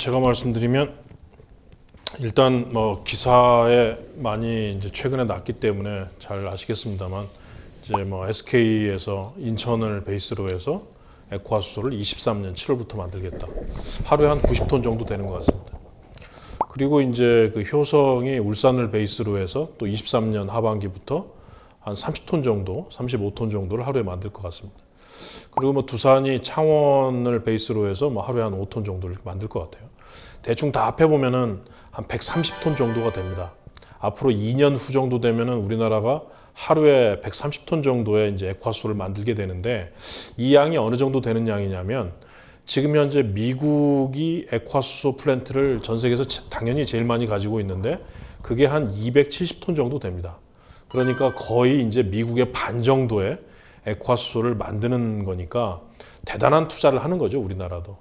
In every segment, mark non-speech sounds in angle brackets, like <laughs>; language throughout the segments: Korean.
제가 말씀드리면 일단 뭐 기사에 많이 이제 최근에 났기 때문에 잘 아시겠습니다만 이제 뭐 SK에서 인천을 베이스로 해서 액화수소를 23년 7월부터 만들겠다. 하루에 한 90톤 정도 되는 것 같습니다. 그리고 이제 그 효성이 울산을 베이스로 해서 또 23년 하반기부터 한 30톤 정도, 35톤 정도를 하루에 만들 것 같습니다. 그리고 뭐 두산이 창원을 베이스로 해서 뭐 하루에 한 5톤 정도를 만들 것 같아요. 대충 다 합해 보면은 한 130톤 정도가 됩니다. 앞으로 2년 후 정도 되면은 우리나라가 하루에 130톤 정도의 이제 액화수를 만들게 되는데 이 양이 어느 정도 되는 양이냐면 지금 현재 미국이 액화수소 플랜트를 전 세계에서 제- 당연히 제일 많이 가지고 있는데 그게 한 270톤 정도 됩니다. 그러니까 거의 이제 미국의 반 정도의 액화수소를 만드는 거니까 대단한 투자를 하는 거죠 우리나라도.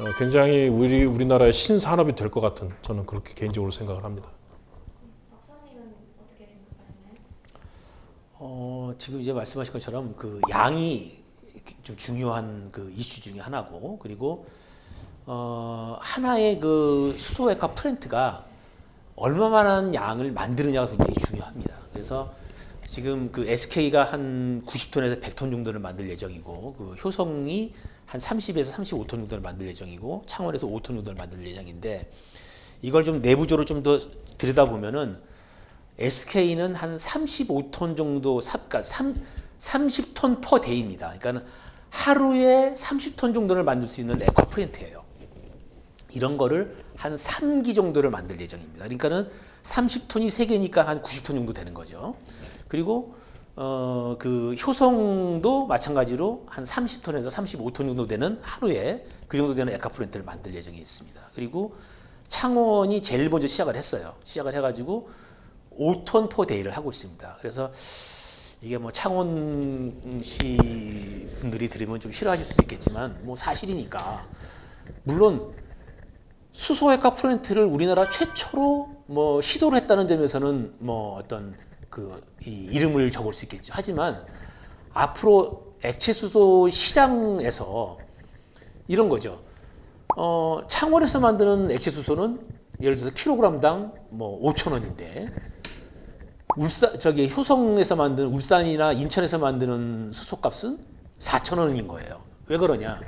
어, 굉장히 우리 우리나라의 신산업이 될 것 같은 저는 그렇게 개인적으로 생각을 합니다. 박사님은 어떻게 생각하시나요? 어, 지금 이제 말씀하신 것처럼 그 양이 좀 중요한 그 이슈 중에 하나고 그리고 어, 하나의 그 수소액화 플랜트가 얼마만한 양을 만드느냐가 굉장히 중요합니다. 그래서 지금 그 SK가 한 90톤에서 100톤 정도를 만들 예정이고 그 효성이 한 30에서 35톤 정도를 만들 예정이고 창원에서 5톤 정도를 만들 예정인데 이걸 좀 내부적으로 좀 더 들여다보면은 SK는 한 35톤 정도 삽, 그러니까 3, 30톤 퍼 데이입니다. 그러니까 하루에 30톤 정도를 만들 수 있는 에코 프린트예요. 이런 거를 한 3기 정도를 만들 예정입니다. 그러니까는 30톤이 3개니까 한 90톤 정도 되는 거죠. 그리고 어, 그 효성도 마찬가지로 한 30톤에서 35톤 정도 되는 하루에 그 정도 되는 에카 프린트를 만들 예정이 있습니다. 그리고 창원이 제일 먼저 시작을 했어요. 시작을 해가지고 5톤 포 데이를 하고 있습니다. 그래서 이게 뭐 창원시 분들이 들으면 좀 싫어하실 수도 있겠지만 뭐 사실이니까 물론 수소액화 플랜트를 우리나라 최초로 뭐 시도를 했다는 점에서는 뭐 어떤 그이 이름을 적을 수 있겠죠. 하지만 앞으로 액체 수소 시장에서 이런 거죠. 어, 창원에서 만드는 액체 수소는 예를 들어서 킬로그램당 뭐 5천 원인데 울산 저기 효성에서 만든 울산이나 인천에서 만드는 수소값은 4천 원인 거예요. 왜 그러냐?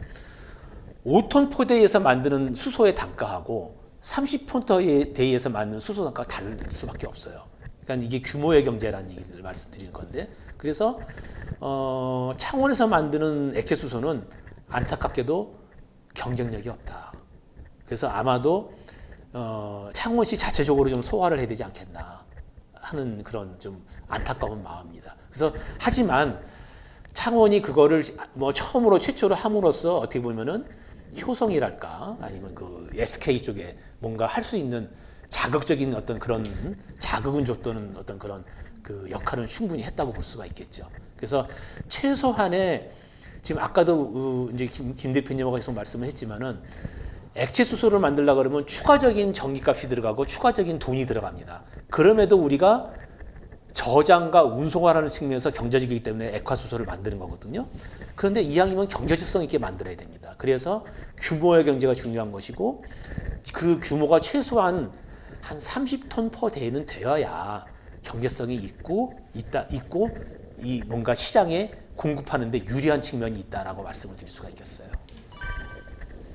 5톤 포대에서 만드는 수소의 단가하고 30톤 대에서 만드는 수소 단가가 다를 수밖에 없어요. 그러니까 이게 규모의 경제라는 얘기를 말씀드리는 건데 그래서 어, 창원에서 만드는 액체 수소는 안타깝게도 경쟁력이 없다. 그래서 아마도 어, 창원시 자체적으로 좀 소화를 해야 되지 않겠나 하는 그런 좀 안타까운 마음입니다. 그래서 하지만 창원이 그거를 뭐 처음으로 최초로 함으로써 어떻게 보면은 효성이랄까 아니면 그 SK 쪽에 뭔가 할 수 있는 자극적인 어떤 그런 자극은 줬다는 어떤 그런 그 역할은 충분히 했다고 볼 수가 있겠죠. 그래서 최소한의 지금 아까도 그 이제 김, 김 대표님하고 계속 말씀을 했지만은 액체 수소를 만들려 그러면 추가적인 전기값이 들어가고 추가적인 돈이 들어갑니다. 그럼에도 우리가 저장과 운송하라는 측면에서 경제적이기 때문에 액화수소를 만드는 거거든요. 그런데 이왕이면 경제적성 있게 만들어야 됩니다. 그래서 규모의 경제가 중요한 것이고 그 규모가 최소한 한 30톤 퍼 데이는 되어야 경제성이 있고 있다 있고 이 뭔가 시장에 공급하는 데 유리한 측면이 있다라고 말씀을 드릴 수가 있겠어요.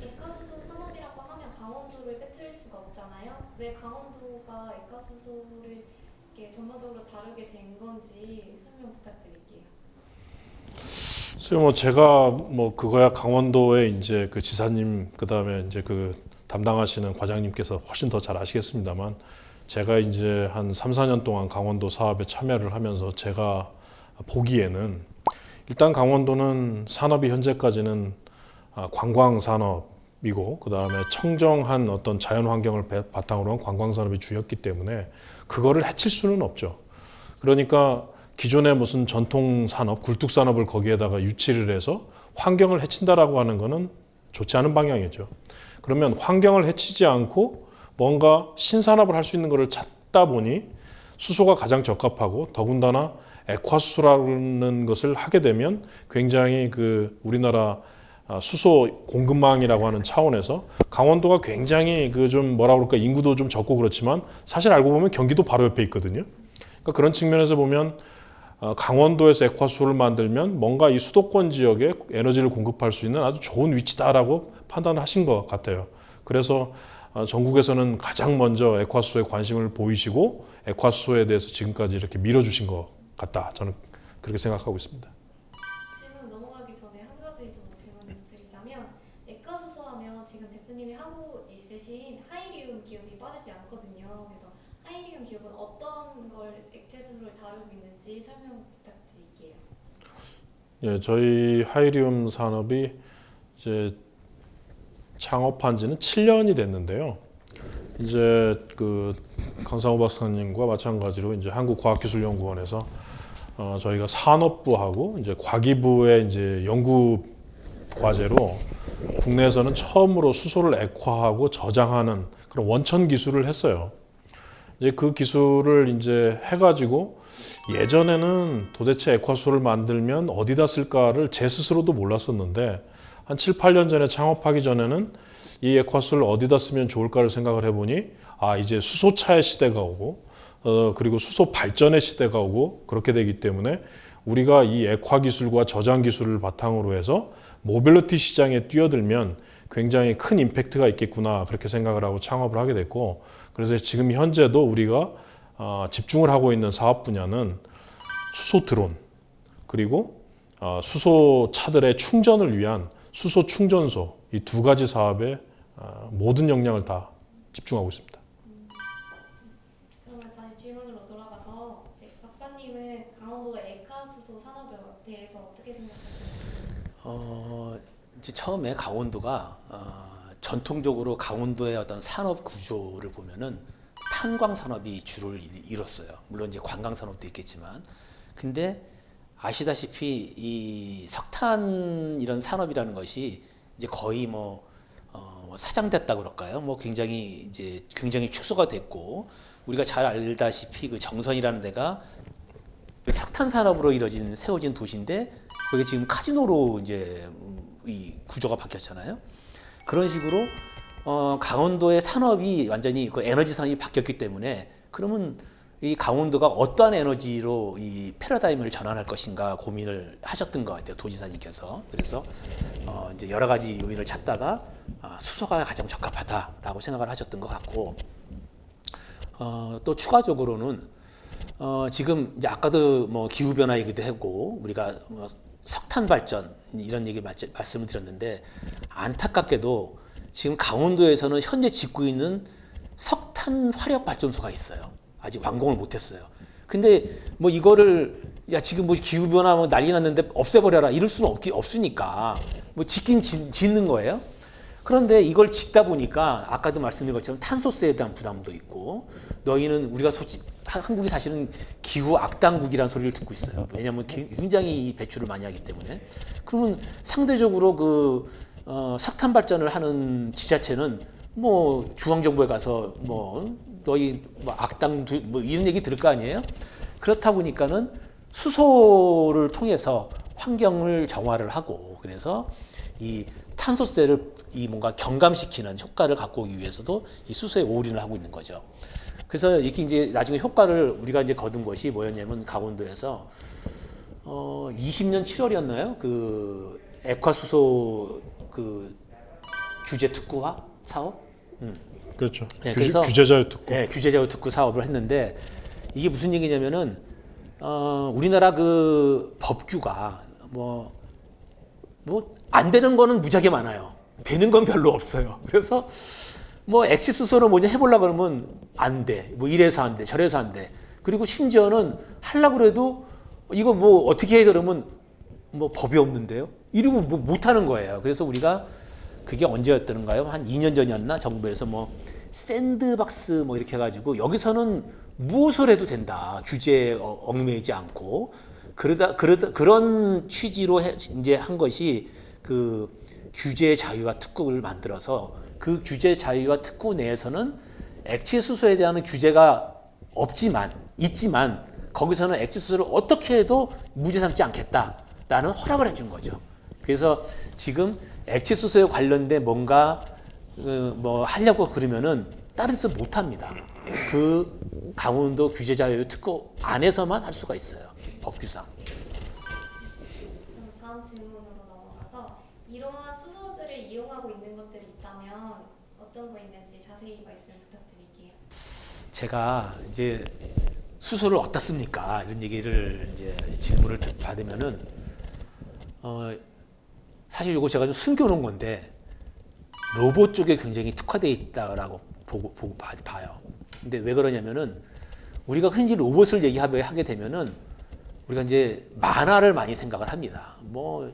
액화수소 산업이라고 하면 강원도를 빼뜨릴 수가 없잖아요. 왜 강원도가 액화수소를 이렇게 전반적으로 다루게 된 건지 설명 부탁드릴게요. 글쎄요, 뭐 제가 뭐 그거야 강원도의 이제 그 지사님 그다음에 이제 그 담당하시는 과장님께서 훨씬 더 잘 아시겠습니다만 제가 이제 한 3, 4년 동안 강원도 사업에 참여를 하면서 제가 보기에는 일단 강원도는 산업이 현재까지는 아, 관광 산업이고 그 다음에 청정한 어떤 자연 환경을 배- 바탕으로 한 관광 산업이 주였기 때문에 그거를 해칠 수는 없죠. 그러니까 기존의 무슨 전통 산업, 굴뚝 산업을 거기에다가 유치를 해서 환경을 해친다라고 하는 거는 좋지 않은 방향이죠. 그러면 환경을 해치지 않고 뭔가 신산업을 할 수 있는 것을 찾다 보니 수소가 가장 적합하고 더군다나 액화수소라는 것을 하게 되면 굉장히 그 우리나라 아, 수소 공급망이라고 하는 차원에서 강원도가 굉장히 그 좀 뭐라 그럴까 인구도 좀 적고 그렇지만 사실 알고 보면 경기도 바로 옆에 있거든요. 그러니까 그런 측면에서 보면 어, 강원도에서 액화수소를 만들면 뭔가 이 수도권 지역에 에너지를 공급할 수 있는 아주 좋은 위치다라고 판단을 하신 것 같아요. 그래서 어, 전국에서는 가장 먼저 액화수소에 관심을 보이시고 액화수소에 대해서 지금까지 이렇게 밀어주신 것 같다. 저는 그렇게 생각하고 있습니다. 질문 넘어가기 전에 한 가지 더 질문을 드리자면 액가수소하면 지금 대표님이 하고 있으신 하이리움 기업이 빠지지 않거든요. 그래서 하이리움 기업은 어떤 걸 액체 수소를 다루고 있는지 설명 부탁드릴게요. 예, 저희 하이리움 산업이 이제 창업한 지는 7년이 됐는데요. 이제 그 강상호 박사님과 마찬가지로 이제 한국과학기술연구원에서 어, 저희가 산업부하고 이제 과기부의 이제 연구 과제로 국내에서는 처음으로 수소를 액화하고 저장하는 그런 원천 기술을 했어요. 이제 그 기술을 이제 해가지고 예전에는 도대체 액화수를 만들면 어디다 쓸까를 제 스스로도 몰랐었는데 한 7, 8년 전에 창업하기 전에는 이 액화수를 어디다 쓰면 좋을까를 생각을 해보니 아 이제 수소차의 시대가 오고 어 그리고 수소 발전의 시대가 오고 그렇게 되기 때문에 우리가 이 액화 기술과 저장 기술을 바탕으로 해서 모빌리티 시장에 뛰어들면 굉장히 큰 임팩트가 있겠구나 그렇게 생각을 하고 창업을 하게 됐고 그래서 지금 현재도 우리가 어, 집중을 하고 있는 사업 분야는 수소 드론 그리고 어, 수소 차들의 충전을 위한 수소 충전소 이 두 가지 사업에 어, 모든 역량을 다 집중하고 있습니다. 그러면 다시 질문으로 돌아가서 네, 박사님은 강원도 액화 수소 산업에 대해서 어떻게 생각하시나요? 어, 이제 처음에 강원도가 어, 전통적으로 강원도의 어떤 산업 구조를 보면은 탄광 산업이 주를 이- 이뤘어요. 물론 이제 관광 산업도 있겠지만, 근데 아시다시피 이 석탄 이런 산업이라는 것이 이제 거의 뭐 어, 뭐 사장됐다 그럴까요? 뭐 굉장히 이제 굉장히 축소가 됐고 우리가 잘 알다시피 그 정선이라는 데가 석탄 산업으로 이루어진 세워진 도시인데 거기 지금 카지노로 이제 음, 이 구조가 바뀌었잖아요. 그런 식으로 어, 강원도의 산업이 완전히 그 에너지 산업이 바뀌었기 때문에 그러면 이 강원도가 어떠한 에너지로 이 패러다임을 전환할 것인가 고민을 하셨던 것 같아요 도지사님께서 그래서 어, 이제 여러 가지 요인을 찾다가 아, 수소가 가장 적합하다라고 생각을 하셨던 것 같고 어, 또 추가적으로는 어, 지금 이제 아까도 뭐 기후 변화 얘기도 했고 우리가 뭐 석탄 발전 이런 얘기 말- 말씀을 드렸는데 안타깝게도 지금 강원도에서는 현재 짓고 있는 석탄 화력 발전소가 있어요. 아직 완공을 못했어요. 근데 뭐 이거를 야 지금 뭐 기후 변화 뭐 난리 났는데 없애버려라 이럴 수는 없기 없으니까 뭐 짓긴 짓, 짓는 거예요. 그런데 이걸 짓다 보니까 아까도 말씀드린 것처럼 탄소세에 대한 부담도 있고 너희는 우리가 한- 한국이 사실은 기후 악당국이라는 소리를 듣고 있어요. 왜냐하면 기- 굉장히 이 배출을 많이 하기 때문에 그러면 상대적으로 그 어, 석탄 발전을 하는 지자체는 뭐 중앙 정부에 가서 뭐 너희 뭐 악당 두- 뭐 이런 얘기 들을 거 아니에요? 그렇다 보니까는 수소를 통해서 환경을 정화를 하고 그래서 이 탄소세를 이 뭔가 경감시키는 효과를 갖고 오기 위해서도 이 수소에 올인을 하고 있는 거죠. 그래서 이렇게 이제 나중에 효과를 우리가 이제 거둔 것이 뭐였냐면 강원도에서 어 20년 7월이었나요? 그 액화수소 그 규제 특구화 사업? 음. 그렇죠. 네, 규, 그래서- 규제자유 특구. 네, 규제제어 특구 사업을 했는데 이게 무슨 얘기냐면은 어, 우리나라 그 법규가 뭐 뭐 안 되는 거는 무지하게 많아요. 되는 건 별로 없어요. <laughs> 그래서 뭐 엑시 수소를 뭐냐 해보려 그러면 안 돼. 뭐 이래서 안 돼, 저래서 안 돼. 그리고 심지어는 하려고 그래도 이거 뭐 어떻게 해 그러면 뭐 법이 없는데요. 이러면 뭐 못하는 거예요. 그래서 우리가 그게 언제였던가요? 한 2년 전이었나? 정부에서 뭐 샌드박스 뭐 이렇게 해가지고 여기서는 무엇을 해도 된다. 규제에 어- 얽매이지 않고 그러다 그러다 그런 취지로 해, 이제 한 것이 그 규제 자유화 특구를 만들어서 그 규제 자유화 특구 내에서는 액체 수소에 대한 규제가 없지만 있지만 거기서는 액체 수소를 어떻게 해도 무죄 삼지 않겠다라는 허락을 해준 거죠. 그래서 지금 액체 수소에 관련된 뭔가 어, 뭐 하려고 그러면은 다른 데서 못 합니다. 그 강원도 규제 자유 특구 안에서만 할 수가 있어요. 법규상. 그럼 다음 질문으로 넘어가서 이러한 수소들을 이용하고 있는 것들이 있다면 어떤 거 있는지 자세히 말씀 부탁드릴게요. 제가 이제 수소를 어디다 씁니까? 이런 얘기를 이제 질문을 받으면은 어 사실 이거 제가 좀 숨겨놓은 건데 로봇 쪽에 굉장히 특화되어 있다라고 보고 보고 봐- 봐요. 근데 왜 그러냐면은 우리가 흔히 로봇을 얘기하게 하게 되면은 우리가 이제 만화를 많이 생각을 합니다. 뭐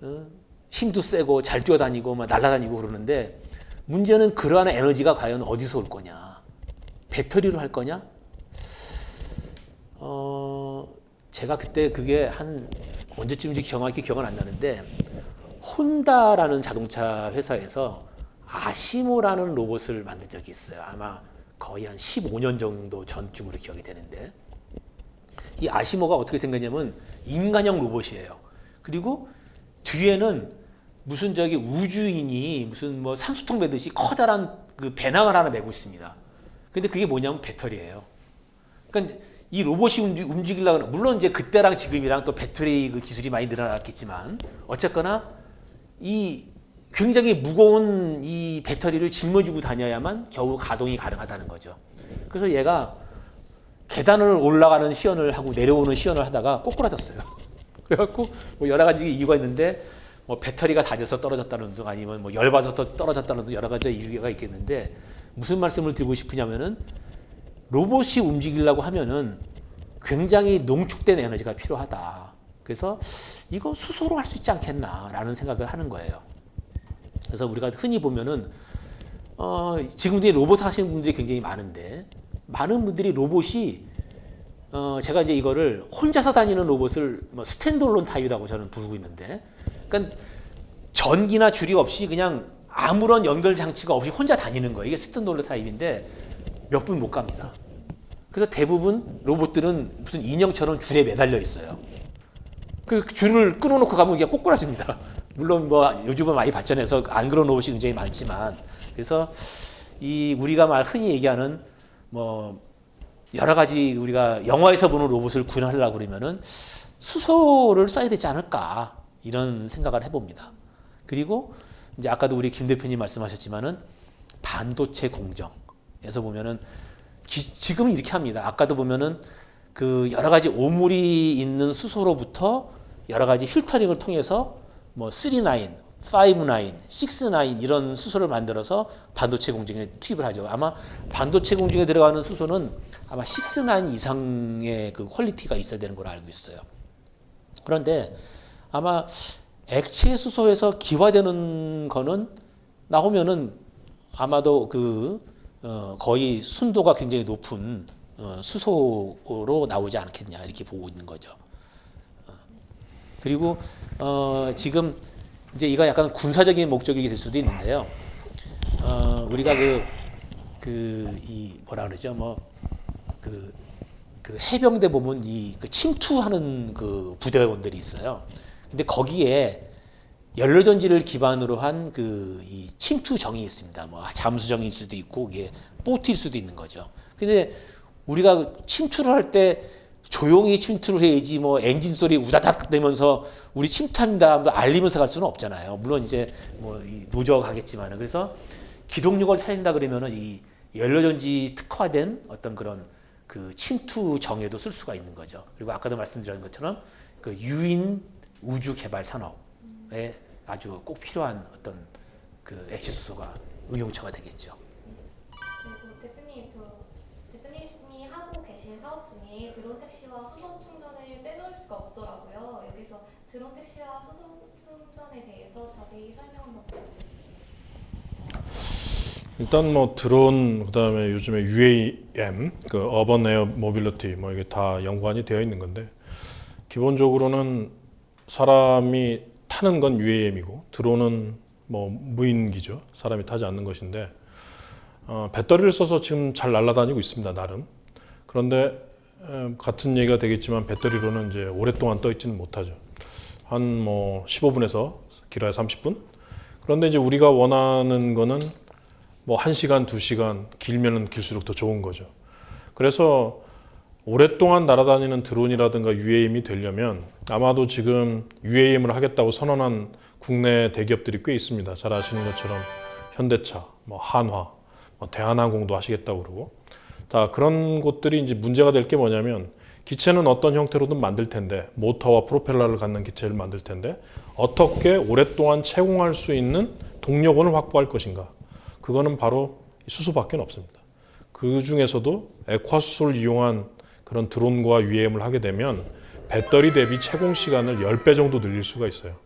어, 힘도 세고 잘 뛰어다니고 막 날아다니고 그러는데 문제는 그러한 에너지가 과연 어디서 올 거냐? 배터리로 할 거냐? 어, 제가 그때 그게 한 언제쯤인지 정확히 기억은 안 나는데 혼다라는 자동차 회사에서 아시모라는 로봇을 만든 적이 있어요. 아마 거의 한 15년 정도 전쯤으로 기억이 되는데 이 아시모가 어떻게 생겼냐면 인간형 로봇이에요. 그리고 뒤에는 무슨 저기 우주인이 무슨 뭐 산소통 매듯이 커다란 그 배낭을 하나 메고 있습니다. 근데 그게 뭐냐면 배터리예요. 그러니까 이 로봇이 움직, 움직이려고 물론 이제 그때랑 지금이랑 또 배터리 그 기술이 많이 늘어났겠지만 어쨌거나 이 굉장히 무거운 이 배터리를 짊어지고 다녀야만 겨우 가동이 가능하다는 거죠. 그래서 얘가 계단을 올라가는 시연을 하고 내려오는 시연을 하다가 꼬꾸라졌어요. <laughs> 그래갖고 뭐 여러 가지 이유가 있는데 뭐 배터리가 다져서 떨어졌다는 등 아니면 뭐 열받아서 떨어졌다는 등 여러 가지 이유가 있겠는데 무슨 말씀을 드리고 싶으냐면은 로봇이 움직이려고 하면은 굉장히 농축된 에너지가 필요하다. 그래서 이거 수소로 할 수 있지 않겠나라는 생각을 하는 거예요. 그래서 우리가 흔히 보면은 어, 지금도 이 로봇 하시는 분들이 굉장히 많은데 많은 분들이 로봇이 어, 제가 이제 이거를 혼자서 다니는 로봇을 뭐 스탠드얼론 타입이라고 저는 부르고 있는데 그러니까 전기나 줄이 없이 그냥 아무런 연결 장치가 없이 혼자 다니는 거예요. 이게 스탠드얼론 타입인데 몇 분 못 갑니다. 그래서 대부분 로봇들은 무슨 인형처럼 줄에 매달려 있어요. 그 줄을 끊어놓고 가면 그냥 꼬꾸라집니다. <laughs> 물론 뭐 요즘은 많이 발전해서 안 그런 로봇이 굉장히 많지만 그래서 이 우리가 말 흔히 얘기하는 뭐 여러 가지 우리가 영화에서 보는 로봇을 구현하려고 그러면은 수소를 써야 되지 않을까 이런 생각을 해봅니다. 그리고 이제 아까도 우리 김 대표님 말씀하셨지만은 반도체 공정에서 보면은 기- 지금은 이렇게 합니다. 아까도 보면은 그 여러 가지 오물이 있는 수소로부터 여러 가지 필터링을 통해서 뭐 39, 59, 69 이런 수소를 만들어서 반도체 공정에 투입을 하죠. 아마 반도체 공정에 들어가는 수소는 아마 69 이상의 그 퀄리티가 있어야 되는 걸로 알고 있어요. 그런데 아마 액체 수소에서 기화되는 거는 나오면은 아마도 그 어, 거의 순도가 굉장히 높은 어, 수소로 나오지 않겠냐 이렇게 보고 있는 거죠. 어, 그리고 어, 지금 이제 이거 약간 군사적인 목적이 될 수도 있는데요. 어, 우리가 그 그 이 뭐라 그러죠 뭐 그 그 해병대 보면 이 그 침투하는 그 부대원들이 있어요. 근데 거기에 연료전지를 기반으로 한 그 이 침투정이 있습니다. 뭐 잠수정일 수도 있고 이게 보트일 수도 있는 거죠. 근데 우리가 침투를 할때 조용히 침투를 해야지 뭐 엔진 소리 우다닥 내면서 우리 하면서 알리면서 갈 수는 없잖아요. 물론 이제 뭐이 노저가겠지만은 그래서 기동력을 살린다 그러면은 이 연료전지 특화된 어떤 그런 그 침투 정에도 쓸 수가 있는 거죠. 그리고 아까도 말씀드린 것처럼 그 유인 우주 개발 산업에 아주 꼭 필요한 어떤 그 액시수소가 응용처가 되겠죠. 그리고 대표님 저 대표님이 하고 계신 사업 중에 드론 택시와 수소 충전을 빼놓을 수가 없더라고요. 여기서 드론 택시와 수소 충전에 대해서 자세히 설명 한번 부탁드립니다. 일단 뭐 드론 그다음에 요즘에 UAM 그 어번 에어 모빌리티 뭐 이게 다 연관이 되어 있는 건데 기본적으로는 사람이 타는 건 UAM이고 드론은 뭐 무인기죠. 사람이 타지 않는 것인데 어, 배터리를 써서 지금 잘 날아다니고 있습니다 나름. 그런데 에, 같은 얘기가 되겠지만 배터리로는 이제 오랫동안 떠 있지는 못하죠. 한 뭐 15분에서 길어야 30분? 그런데 이제 우리가 원하는 거는 뭐 1시간, 2시간 길면은 길수록 더 좋은 거죠. 그래서 오랫동안 날아다니는 드론이라든가 UAM이 되려면 아마도 지금 UAM을 하겠다고 선언한 국내 대기업들이 꽤 있습니다. 잘 아시는 것처럼 현대차, 뭐 한화, 뭐 대한항공도 하시겠다고 그러고 다 그런 곳들이 이제 문제가 될 게 뭐냐면 기체는 어떤 형태로든 만들 텐데 모터와 프로펠러를 갖는 기체를 만들 텐데 어떻게 오랫동안 채공할 수 있는 동력원을 확보할 것인가 그거는 바로 수소밖에 없습니다. 그 중에서도 액화수소를 이용한 그런 드론과 UAM을 하게 되면 배터리 대비 채공 시간을 10배 정도 늘릴 수가 있어요.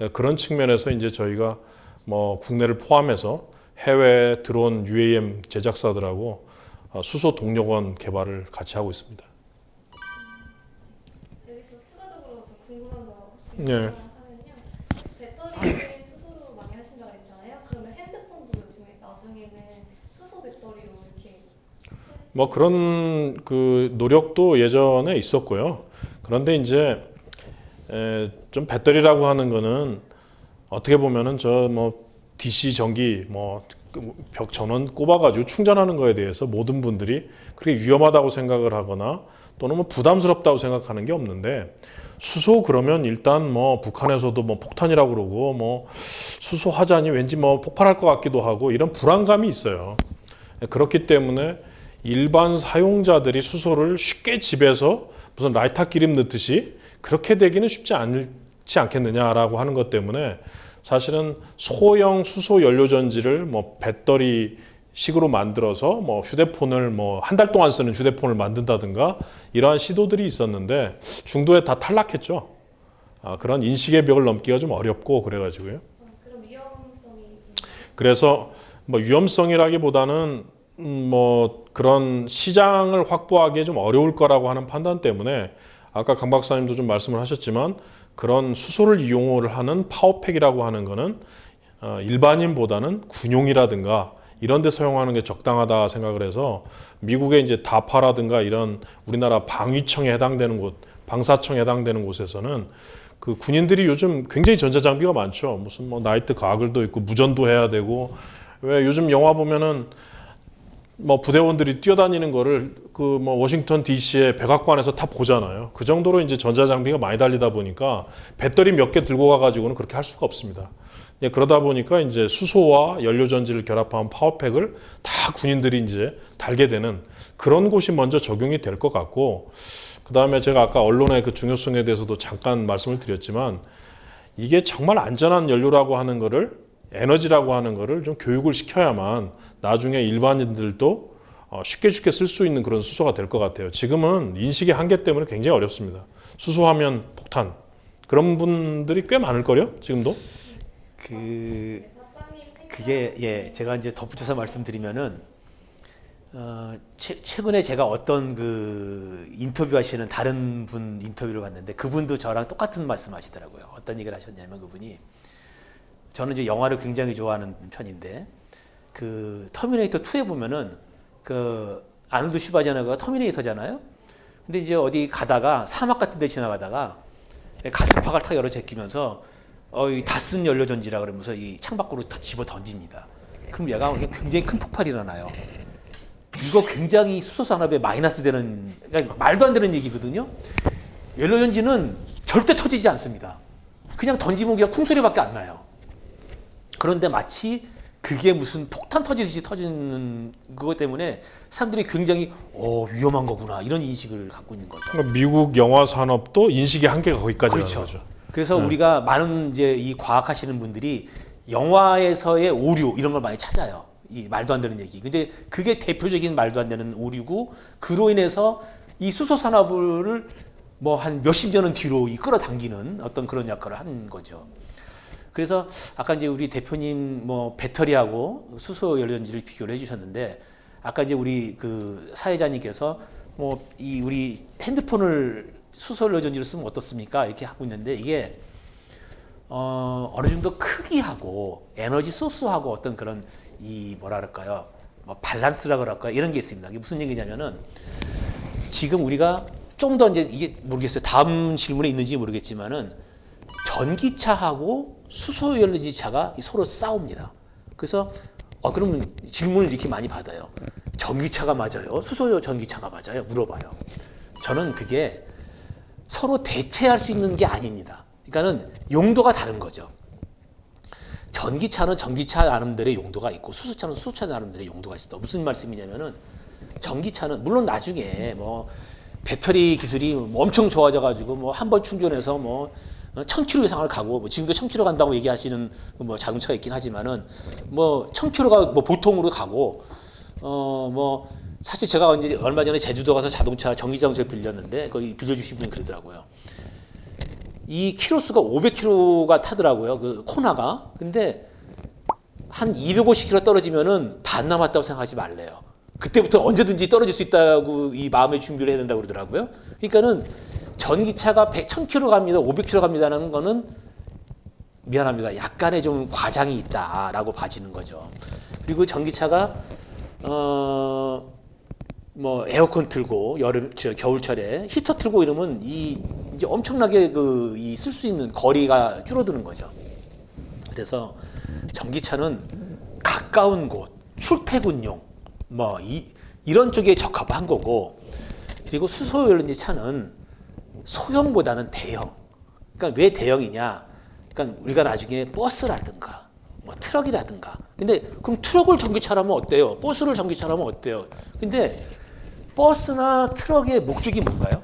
예, 그런 측면에서 이제 저희가 뭐 국내를 포함해서 해외 드론 UAM 제작사들하고 어, 수소 동력원 개발을 같이 하고 있습니다. 여기서 추가적으로 저 궁금한 거 네. 질문을 하면요. 혹시 배터리를 수소로 많이 하신다고 했잖아요. 그러면 핸드폰도 요즘에 나중에는 수소 배터리로 이렇게 뭐 그런 그 노력도 예전에 있었고요. 그런데 이제 에, 좀 배터리라고 하는 거는 어떻게 보면은 저 뭐 DC 전기 뭐 벽 전원 꼽아가지고 충전하는 거에 대해서 모든 분들이 그렇게 위험하다고 생각을 하거나 또는 뭐 부담스럽다고 생각하는 게 없는데 수소 그러면 일단 뭐 북한에서도 뭐 폭탄이라고 그러고 뭐 수소 하자니 왠지 뭐 폭발할 것 같기도 하고 이런 불안감이 있어요. 그렇기 때문에 일반 사용자들이 수소를 쉽게 집에서 무슨 라이터 기름 넣듯이 그렇게 되기는 쉽지 않지 않겠느냐라고 하는 것 때문에 사실은 소형 수소 연료 전지를 뭐 배터리 식으로 만들어서 뭐 휴대폰을 뭐 한 달 동안 쓰는 휴대폰을 만든다든가 이러한 시도들이 있었는데 중도에 다 탈락했죠. 아, 그런 인식의 벽을 넘기가 좀 어렵고 그래가지고요. 어, 그런 위험성이 그래서 뭐 위험성이라기보다는 음, 뭐 그런 시장을 확보하기 좀 어려울 거라고 하는 판단 때문에 아까 강 박사님도 좀 말씀을 하셨지만 그런 수소를 이용을 하는 파워팩이라고 하는 거는 어, 일반인보다는 군용이라든가 이런 데 사용하는 게 적당하다 생각을 해서 미국의 이제 다파라든가 이런 우리나라 방위청에 해당되는 곳, 방사청에 해당되는 곳에서는 그 군인들이 요즘 굉장히 전자 장비가 많죠. 무슨 뭐 나이트 가글도 있고 무전도 해야 되고 왜 요즘 영화 보면은 뭐 부대원들이 뛰어다니는 거를 그 뭐 워싱턴 DC의 백악관에서 다 보잖아요. 그 정도로 이제 전자 장비가 많이 달리다 보니까 배터리 몇 개 들고 가가지고는 그렇게 할 수가 없습니다. 예, 그러다 보니까 이제 수소와 연료 전지를 결합한 파워팩을 다 군인들이 이제 달게 되는 그런 곳이 먼저 적용이 될 것 같고 그 다음에 제가 아까 언론의 그 중요성에 대해서도 잠깐 말씀을 드렸지만 이게 정말 안전한 연료라고 하는 거를 에너지라고 하는 거를 좀 교육을 시켜야만 나중에 일반인들도 어, 쉽게 쉽게 쓸 수 있는 그런 수소가 될 것 같아요. 지금은 인식의 한계 때문에 굉장히 어렵습니다. 수소하면 폭탄 그런 분들이 꽤 많을 거요 지금도. 그 그게 예 제가 이제 덧붙여서 말씀드리면은 어, 최, 최근에 제가 어떤 그 인터뷰하시는 다른 분 인터뷰를 봤는데 그분도 저랑 똑같은 말씀하시더라고요. 어떤 얘기를 하셨냐면 그분이 저는 이제 영화를 굉장히 좋아하는 편인데 그 터미네이터 2에 보면은 그 아놀드 슈바제너가 터미네이터잖아요. 근데 이제 어디 가다가 사막 같은 데 지나가다가 가스팍을 탁 열어 제끼면서 어, 이 다쓴 연료 전지라 그러면서 이 창밖으로 다 집어 던집니다. 그럼 얘가 굉장히 큰 폭발이 일어나요. 이거 굉장히 수소 산업에 마이너스 되는 그러니까 말도 안 되는 얘기거든요. 연료 전지는 절대 터지지 않습니다. 그냥 던지면 그냥 쿵 소리밖에 안 나요. 그런데 마치 그게 무슨 폭탄 터지듯이 터지는 그것 때문에 사람들이 굉장히 어 위험한 거구나 이런 인식을 갖고 있는 거죠. 그러니까 미국 영화 산업도 인식의 한계가 거기까지 그렇죠. 거죠. 그래서 네. 우리가 많은 이제 이 과학하시는 분들이 영화에서의 오류 이런 걸 많이 찾아요. 이 말도 안 되는 얘기. 근데 그게 대표적인 말도 안 되는 오류고 그로 인해서 이 수소 산업을 뭐 한 몇십 년은 뒤로 이 끌어당기는 어떤 그런 역할을 한 거죠. 그래서 아까 이제 우리 대표님 뭐 배터리하고 수소 연료전지를 비교를 해주셨는데 아까 이제 우리 그 사회자님께서 뭐 이 우리 핸드폰을 수소 연료전지로 쓰면 어떻습니까? 이렇게 하고 있는데 이게 어 어느 정도 크기하고 에너지 소스하고 어떤 그런 이 뭐라 그럴까요? 뭐 밸런스라 그럴까요? 이런 게 있습니다. 이게 무슨 얘기냐면은 지금 우리가 좀 더 이제 이게 모르겠어요. 다음 질문에 있는지 모르겠지만은 전기차하고 수소 연료지 차가 서로 싸웁니다. 그래서 어 그러면 질문을 이렇게 많이 받아요. 전기차가 맞아요? 수소 전기차가 맞아요? 물어봐요. 저는 그게 서로 대체할 수 있는 게 아닙니다. 그러니까는 용도가 다른 거죠. 전기차는 전기차 나름대로의 용도가 있고 수소차는 수소차 나름대로의 용도가 있다. 무슨 말씀이냐면은 전기차는 물론 나중에 뭐 배터리 기술이 뭐 엄청 좋아져 가지고 뭐 한 번 충전해서 뭐 1000km 이상을 가고 뭐 지금도 1000km 간다고 얘기하시는 뭐 자동차가 있긴 하지만은 뭐 1000km가 뭐 보통으로 가고 어 뭐 사실 제가 이제 얼마 전에 제주도 가서 자동차 전기 자동차 빌렸는데 거기 빌려주신 분이 그러더라고요. 이 키로수가 500km가 타더라고요. 그 코나가. 근데 한 250km 떨어지면은 반 남았다고 생각하지 말래요. 그때부터 언제든지 떨어질 수 있다고 이 마음의 준비를 해야 된다고 그러더라고요. 그러니까는 전기차가 100, 1000km 갑니다. 500km 갑니다라는 거는 미안합니다. 약간의 좀 과장이 있다라고 봐지는 거죠. 그리고 전기차가 어, 뭐 에어컨 틀고 여름 저 겨울철에 히터 틀고 이러면 이 이제 엄청나게 그 이 쓸 수 있는 거리가 줄어드는 거죠. 그래서 전기차는 가까운 곳, 출퇴근용 뭐 이 이런 쪽에 적합한 거고 그리고 수소 연료지 차는 소형보다는 대형. 그러니까 왜 대형이냐? 그러니까 우리가 나중에 버스라든가 뭐 트럭이라든가. 근데 그럼 트럭을 전기차라면 어때요? 버스를 전기차라면 어때요? 근데 버스나 트럭의 목적이 뭔가요?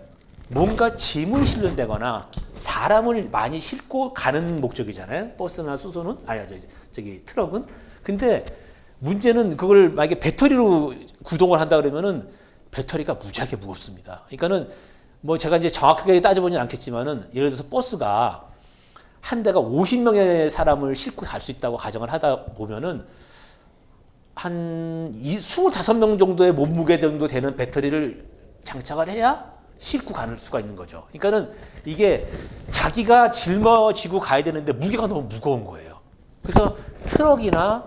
뭔가 짐을 실는다거나 사람을 많이 싣고 가는 목적이잖아요. 버스나 수소는 아야 저기, 저기 트럭은. 근데 문제는 그걸 만약에 배터리로 구동을 한다 그러면은 배터리가 무지하게 무겁습니다. 그러니까는 뭐 제가 이제 정확하게 따져보진 않겠지만은 예를 들어서 버스가 한 대가 50명의 사람을 싣고 갈 수 있다고 가정을 하다 보면은 한 이- 25명 정도의 몸무게 정도 되는 배터리를 장착을 해야 싣고 가는 수가 있는 거죠. 그러니까는 이게 자기가 짊어지고 가야 되는데 무게가 너무 무거운 거예요. 그래서 트럭이나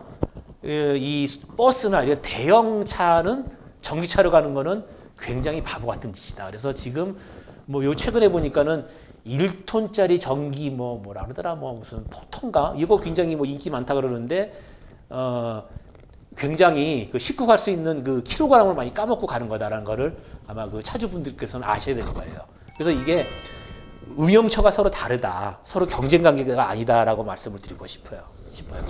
에, 이 버스나 이런 대형 차는 전기차로 가는 거는 굉장히 바보 같은 짓이다. 그래서 지금 뭐 요 최근에 보니까는 1톤짜리 전기 뭐 뭐라 그러더라 뭐 무슨 포톤가 이거 굉장히 뭐 인기 많다 그러는데 어 굉장히 그 싣고 갈 수 있는 그 킬로그램을 많이 까먹고 가는 거다라는 거를 아마 그 차주분들께서는 아셔야 되는 거예요. 그래서 이게 운영처가 서로 다르다. 서로 경쟁 관계가 아니다라고 말씀을 드리고 싶어요. 싶어요.